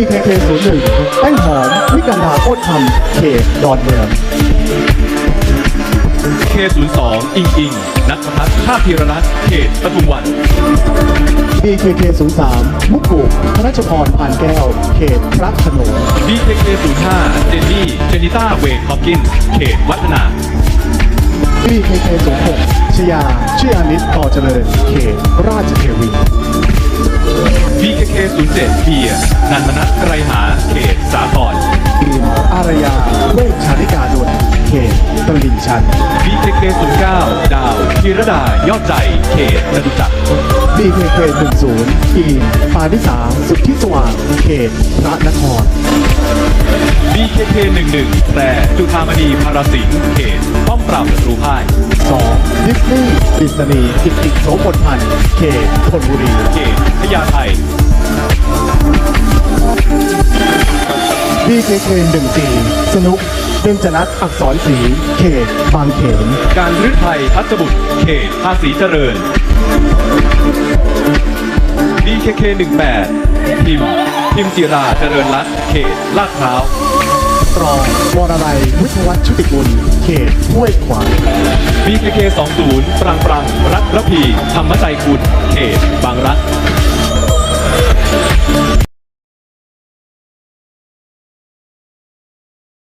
BKK 01 แป้งหอมวิกันดาโคตรคำเขตดอนเมือง K02 อิงอิงนัทพัฒน์ภาคพีรรัตน์เขตปทุมวัน BKK 03 มุกกุพระราชพรผ่านแก้ว เขตพระโขนง BKK05 เจนนี่ เจนิต้าเวทฮอปกินส์เขตวัฒนา BKK 06 ชยาชื่ออานิสต่อเจริญ เขตราชเทวี BKK07 เบียร์นันทนัทไกรหาเขตสาทรบีมอารยาเวชชานิกาดลเขตตลิ่งชัน BKK09 ดาวธีรดายอดใจเขตจตุจักร BKK 10อีมปานิสาสุทธิสว่างเขตพระนคร BKK11 แพรจุธามณีพาราสิงห์เขตป้อมปราบศัตรูพ่าย 2. ดิสนีย์ดิสนีย์กิตติโสพลพันธ์เขตธนบุรีเขตพญาไท BKK 14สนุกเบญจนัทอักษรศรีเขตบางเขน การฤทัยพัชบุตรเขตภาษีเจริญ BKK18 พิมพ์พิมพ์จิราเจริญรัตน์เขตลาดพร้าวตรองวรลัยวิทยวัฒน์ชุติกุลเขตห้วยขวาง BKK20 ปรังปรังรักระพีธรรมใจคุณเขตบางรัก